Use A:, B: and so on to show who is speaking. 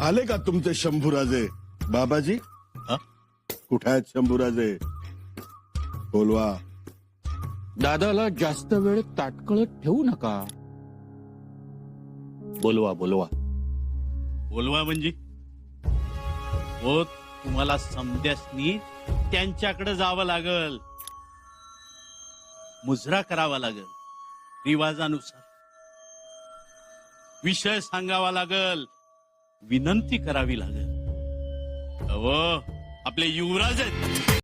A: आले का तुमचे शंभूराजे? बाबाजी?
B: हा?
A: कुठे आहेत शंभूराजे? बोलवा.
C: दादाला जास्त वेळ ताटकळत ठेवू नका. बोलवा बोलवा.
B: बोलवा म्हणजे? हो तुम्हाला समद्यासनी त्यांच्याकडे जावं लागल. मुजरा करावा लागल. रिवाजानुसार. विषय सांगावा लागल. विनंती करावी लागेल. अहो आपले युवराज आहेत.